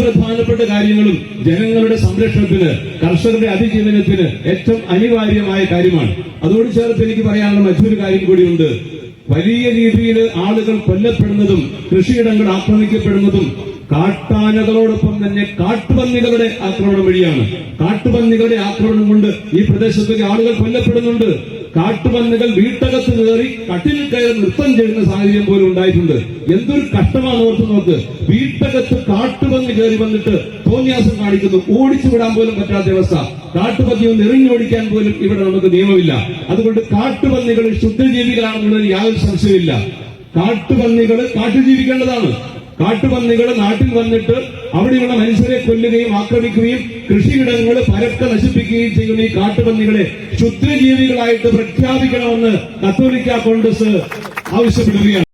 പ്രധാനപ്പെട്ട കാര്യങ്ങളും ജനങ്ങളുടെ സംരക്ഷണത്തിന് കർഷകരുടെ അതിജീവനത്തിന് ഏറ്റവും അനിവാര്യമായ കാര്യമാണ്. അതോട് ചേർത്ത് എനിക്ക് പറയാനുള്ള മറ്റൊരു കാര്യം കൂടിയുണ്ട് വലിയ രീതിയിൽ ആളുകൾ കൊല്ലപ്പെടുന്നതും കൃഷിയിടങ്ങൾ ആക്രമിക്കപ്പെടുന്നതും കാട്ടാനകളോടൊപ്പം തന്നെ കാട്ടുപന്നികളുടെ ആക്രമണം വഴിയാണ്. കാട്ടുപന്നികളുടെ ആക്രമണം കൊണ്ട് ഈ പ്രദേശത്തൊക്കെ ആളുകൾ കൊല്ലപ്പെടുന്നുണ്ട്. കാട്ടുപന്നികൾ വീട്ടകത്ത് കയറി കട്ടിൽ കയറി നൃത്തം ചെയ്യുന്ന സാഹചര്യം പോലും ഉണ്ടായിട്ടുണ്ട്. എന്തൊരു കഷ്ടമാണ് ഓർത്ത് നോക്ക്. വീട്ടകത്ത് കാട്ടുപന്നി കയറി വന്നിട്ട് തോന്നിയാസം കാണിക്കുന്നു. ഓടിച്ചു വിടാൻ പോലും പറ്റാത്ത അവസ്ഥ. കാട്ടുപന്നി ഒന്ന് എറിഞ്ഞോടിക്കാൻ പോലും ഇവിടെ നമുക്ക് നിയമമില്ല. അതുകൊണ്ട് കാട്ടുപന്നികൾ ശുദ്ധജീവികളാണെന്നുള്ളതിൽ യാതൊരു സംശയമില്ല കാട്ടുപന്നികൾ കാട്ടുജീവിക്കേണ്ടതാണ്. കാട്ടുപന്നികൾ നാട്ടിൽ വന്നിട്ട് അവിടെയുള്ള മനുഷ്യരെ കൊല്ലുകയും ആക്രമിക്കുകയും കൃഷിയിടങ്ങൾ പരക്കെ നശിപ്പിക്കുകയും ചെയ്യുന്ന ഈ കാട്ടുപന്നികളെ ക്ഷുദ്രജീവികളായിട്ട് പ്രഖ്യാപിക്കണമെന്ന് കത്തോലിക്ക കോൺഗ്രസ് ആവശ്യപ്പെടുകയാണ്.